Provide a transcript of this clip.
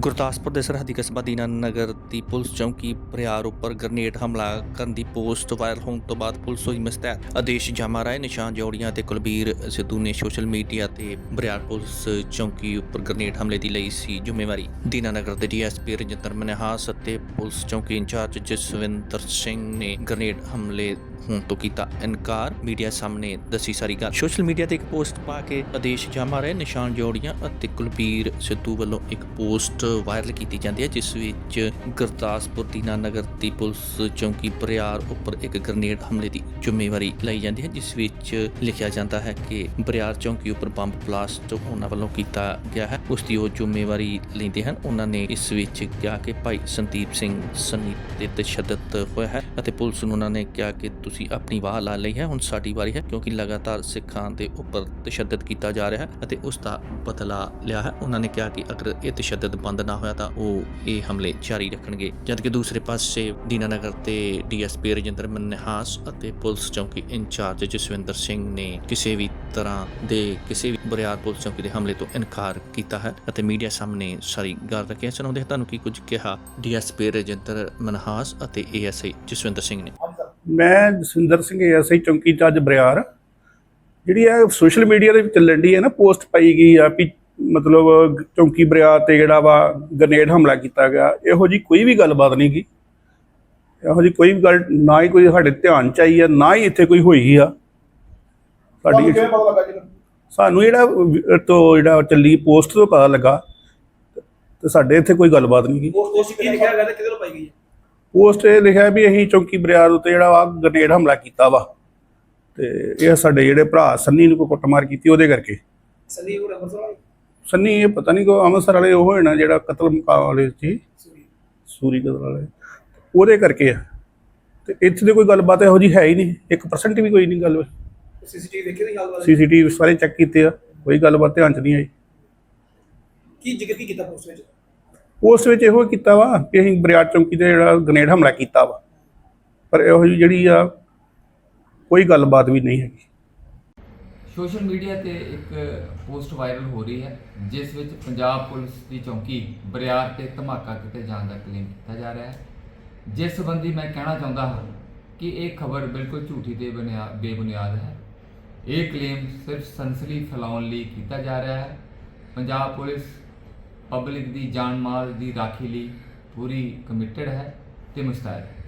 ਗੁਰਦਾਸਪੁਰ ਦੇ ਸਰਹੱਦੀ ਕਸਬਾ ਦੀਨਾਨਗਰ ਦੀ ਪੁਲਿਸ ਚੌਂਕੀ ਪ੍ਰਿਆਰ ਉੱਪਰ ਗ੍ਰਨੇਡ ਹਮਲਾ ਕਰਨ ਦੀ ਪੋਸਟ ਵਾਇਰਲ ਹੋਣ ਤੋਂ ਬਾਅਦ ਪੁਲਿਸ ਹੋਈ ਮੁਸਤੈਦ। ਆਦੇਸ਼ ਜਾਮਾ ਰਾਏ, ਨਿਸ਼ਾਨ ਜੋੜੀਆਂ ਤੇ ਕੁਲਬੀਰ ਸਿੱਧੂ ਨੇ ਸੋਸ਼ਲ ਮੀਡੀਆ ਤੇ ਬਰਿਆਰ ਪੁਲਿਸ ਚੌਂਕੀ ਉੱਪਰ ਗ੍ਰਨੇਡ ਹਮਲੇ ਦੀ ਲਈ ਸੀ ਜ਼ਿੰਮੇਵਾਰੀ। ਦੀਨਾਨਗਰ ਦੇ ਡੀਐਸਪੀ ਰਜਿੰਦਰ ਮਨਹਾਸ ਅਤੇ ਪੁਲਿਸ ਚੌਂਕੀ ਇੰਚਾਰਜ ਜਸਵਿੰਦਰ ਸਿੰਘ ਨੇ ਗ੍ਰਨੇਡ ਹਮਲੇ ਹੋਣ ਤੋਂ ਕੀਤਾ ਇਨਕਾਰ। ਮੀਡੀਆ ਸਾਹਮਣੇ ਦੱਸੀ ਸਾਰੀ ਗੱਲ। ਸੋਸ਼ਲ ਮੀਡੀਆ ਤੇ ਇੱਕ ਪੋਸਟ ਪਾ ਕੇ ਆਦੇਸ਼ ਜਾਮਾ ਰਹੇ ਨਿਸ਼ਾਨ ਜੋੜੀਆਂ ਅਤੇ ਕੁਲਬੀਰ ਸਿੱਧੂ ਵੱਲੋਂ ਇੱਕ ਪੋਸਟ ਵਾਇਰਲ ਕੀਤੀ ਜਾਂਦੀ ਹੈ, ਜਿਸ ਵਿੱਚ ਗੁਰਦਾਸਪੁਰ ਦੀਨਾਨਗਰ ਦੀ ਪੁਲਿਸ ਚੌਂਕੀ ਬਰਿਆਰ ਉੱਪਰ ਇੱਕ ਗ੍ਰਨੇਡ ਹਮਲੇ ਦੀ ਜ਼ਿੰਮੇਵਾਰੀ ਲਈ ਜਾਂਦੀ ਹੈ, ਜਿਸ ਵਿੱਚ ਲਿਖਿਆ ਜਾਂਦਾ ਹੈ ਕਿ ਬਰਿਆਰ ਚੌਂਕੀ ਉੱਪਰ ਬੰਬ ਬਲਾਸਟ ਉਹਨਾਂ ਵੱਲੋਂ ਕੀਤਾ ਗਿਆ ਹੈ। ਉਸ ਦੀ ਉਹ ਜ਼ਿੰਮੇਵਾਰੀ ਲੈਂਦੇ ਹਨ। ਉਹਨਾਂ ਨੇ ਇਸ ਵਿੱਚ ਕਿਹਾ ਕਿ ਭਾਈ ਸੰਦੀਪ ਸਿੰਘ ਸੰਨੀ ਤੇ ਤਸ਼ੱਦਦ ਹੋਇਆ ਹੈ ਅਤੇ ਪੁਲਿਸ ਨੂੰ ਉਹਨਾਂ ਨੇ ਕਿਹਾ ਕਿ ਤੁਸੀਂ ਆਪਣੀ ਵਾਹ ਲਾ ਲਈ ਹੈ, ਹੁਣ ਸਾਡੀ ਵਾਰੀ ਹੈ, ਕਿਉਂਕਿ ਲਗਾਤਾਰ ਸਿੱਖਾਂ ਦੇ ਉੱਪਰ ਤਸ਼ੱਦਦ ਕੀਤਾ ਜਾ ਰਿਹਾ ਹੈ ਅਤੇ ਉਸ ਦਾ ਬਦਲਾ ਲਿਆ ਹੈ। ਉਹਨਾਂ ਨੇ ਕਿਹਾ ਕਿ ਅਗਰ ਇਹ ਤਸ਼ੱਦਦ ਬੰਦ ਨਾ ਹੋਇਆ ਤਾਂ ਉਹ ਇਹ ਹਮਲੇ ਜਾਰੀ ਰੱਖਣਗੇ। ਜਦਕਿ ਦੂਸਰੇ ਪਾਸੇ ਦੀਨਾਨਗਰ ਤੇ ਡੀਐਸਪੀ ਰਜਿੰਦਰ ਮਨਹਾਸ ਅਤੇ ਪੁਲਿਸ ਚੌਕੀ ਇੰਚਾਰਜ ਜਸਵਿੰਦਰ ਸਿੰਘ ਨੇ ਕਿਸੇ ਵੀ ਤਰ੍ਹਾਂ ਦੇ ਕਿਸੇ ਵੀ ਬਰਿਆਰ ਪੁਲਿਸ ਚੌਕੀ ਦੇ ਹਮਲੇ ਤੋਂ ਇਨਕਾਰ ਕੀਤਾ ਹੈ ਅਤੇ ਮੀਡੀਆ ਸਾਹਮਣੇ ਸਾਰੀ ਗੱਲ ਰੱਖਿਆ ਸੁਣਾਉਂਦੇ ਹਾਂ ਤੁਹਾਨੂੰ ਕੀ ਕੁਝ ਕਿਹਾ ਡੀਐਸਪੀ ਰਜਿੰਦਰ ਮਨਹਾਸ ਅਤੇ ਏਐਸਆਈ ਜਸਵਿੰਦਰ ਸਿੰਘ ਨੇ? ਮੈਂ ਜਸਵਿੰਦਰ ਸਿੰਘ ਐਸਆਈ ਚੌਂਕੀ ਜੱਜ ਬਰਿਆਰ। ਜਿਹੜੀ ਇਹ ਸੋਸ਼ਲ ਮੀਡੀਆ ਦੇ ਵਿੱਚ ਚੱਲਣ ਦੀ ਹੈ ਨਾ ਪੋਸਟ ਪਾਈ ਗਈ ਆ ਵੀ ਮਤਲਬ ਚੌਂਕੀ ਬਰਿਆਰ ਤੇ ਜਿਹੜਾ ਵਾ ਗ੍ਰਨੇਡ ਹਮਲਾ ਕੀਤਾ ਗਿਆ ਇਹੋ ਜੀ ਕੋਈ ਵੀ ਗੱਲਬਾਤ ਨਹੀਂ ਗੀ ਇਹੋ ਜੀ ਕੋਈ ਵੀ ਗੱਲ ਨਾ ਹੀ ਕੋਈ ਸਾਡੇ ਧਿਆਨ ਚ ਆਈ ਆ ਨਾ ਹੀ ਇੱਥੇ ਕੋਈ ਹੋਈ ਆ। ਸਾਡੀ ਸਾਨੂੰ ਜਿਹੜਾ ਤੋਂ ਜਿਹੜਾ ਚੱਲੀ ਪੋਸਟ ਤੋਂ ਪਤਾ ਲੱਗਾ ਤੇ ਸਾਡੇ ਇੱਥੇ ਕੋਈ ਗੱਲਬਾਤ ਨਹੀਂ ਗੀ ਉਸ ਉਸ ਕੀ ਲਿਖਿਆ ਗਿਆ ਤੇ ਕਿਹਦੇ ਨੂੰ ਪਾਈ ਗਈ ਹੈ? ਪੋਸਟ ਇਹ ਲਿਖਿਆ ਵੀ ਅਸੀਂ ਚੌਂਕੀ ਬਰਿਆਰ ਉੱਤੇ ਜਿਹੜਾ ਵਾ ਗ੍ਰਨੇਡ ਹਮਲਾ ਕੀਤਾ ਵਾ। ਤੇ ਇਹ ਸਾਡੇ ਜਿਹੜੇ ਭਰਾ ਸੰਨੀ ਨੂੰ ਕੋਈ ਕੁੱਟਮਾਰ ਕੀਤੀ ਉਹਦੇ ਕਰਕੇ। ਉਹ ਅੰਮ੍ਰਿਤਸਰ ਸੰਨੀ ਇਹ ਪਤਾ ਨਹੀਂ ਕੋ ਅੰਮ੍ਰਿਤਸਰ ਵਾਲੇ ਉਹ ਹੋਣਾ ਜਿਹੜਾ ਕਤਲ ਮੁਕਾਮ ਵਾਲੇ ਸੀ। ਸੂਰੀ। ਕਤਲ ਵਾਲੇ। ਉਹਦੇ ਕਰਕੇ ਆ। ਤੇ ਇੱਥੇ ਦੀ ਕੋਈ ਗੱਲਬਾਤ ਇਹੋ ਜੀ ਹੈ ਹੀ ਨਹੀਂ 1% ਵੀ ਕੋਈ ਨਹੀਂ ਗੱਲ। ਸੀਸੀਟੀਵੀ ਦੇਖੀ ਨਹੀਂ ਗੱਲਬਾਤ? ਸੀਸੀਟੀਵੀ ਸਾਰੇ ਚੈੱਕ ਕੀਤੇ ਆ। ਕੋਈ ਗੱਲਬਾਤ ਧਿਆਨ ਚ ਨਹੀਂ ਆਈ। ਕੀ ਜ਼ਿਕਰ ਕੀ ਕੀਤਾ ਪੋਸਟ ਵਿੱਚ? ਉਸ ਵਿੱਚ ਇਹੋ ਕੀਤਾ ਵਾ ਕਿ ਅਸੀਂ ਬਰਿਆਰ ਚੌਂਕੀ ਤੇ ਜਿਹੜਾ ਗ੍ਰਨੇਡ ਹਮਲਾ ਕੀਤਾ ਵਾ। ਪਰ ਇਹੋ ਜਿਹੀ ਜਿਹੜੀ ਆ ਕੋਈ ਗੱਲਬਾਤ ਵੀ ਨਹੀਂ ਹੈਗੀ। ਸੋਸ਼ਲ ਮੀਡੀਆ ਤੇ ਇੱਕ ਪੋਸਟ ਵਾਇਰਲ ਹੋ ਰਹੀ ਹੈ, ਜਿਸ ਵਿੱਚ ਪੰਜਾਬ ਪੁਲਿਸ ਦੀ ਚੌਂਕੀ ਬਰਿਆਰ ਤੇ ਧਮਾਕਾ ਕੀਤੇ ਜਾਣ ਦਾ ਕਲੇਮ ਕੀਤਾ ਜਾ ਰਿਹਾ ਹੈ। ਜਿਸ ਸੰਬੰਧੀ ਮੈਂ ਕਹਿਣਾ ਚਾਹੁੰਦਾ ਹਾਂ ਕਿ ਇਹ ਖਬਰ ਬਿਲਕੁਲ ਝੂਠੀ ਤੇ ਬੁਨਿਆ- ਬੇਬੁਨਿਆਦ ਹੈ। ਇਹ ਕਲੇਮ ਸਿਰਫ ਸਨਸਨੀ ਫੈਲਾਉਣ ਲਈ ਕੀਤਾ ਜਾ ਰਿਹਾ ਹੈ। ਪੰਜਾਬ ਪੁਲਿਸ ਪਬਲਿਕ ਦੀ ਜਾਨ ਮਾਲ ਦੀ ਰਾਖੀ ਲਈ ਪੂਰੀ ਕਮਿਟਡ ਹੈ ਤੇ ਮੁਸਤੈਦ ਹੈ।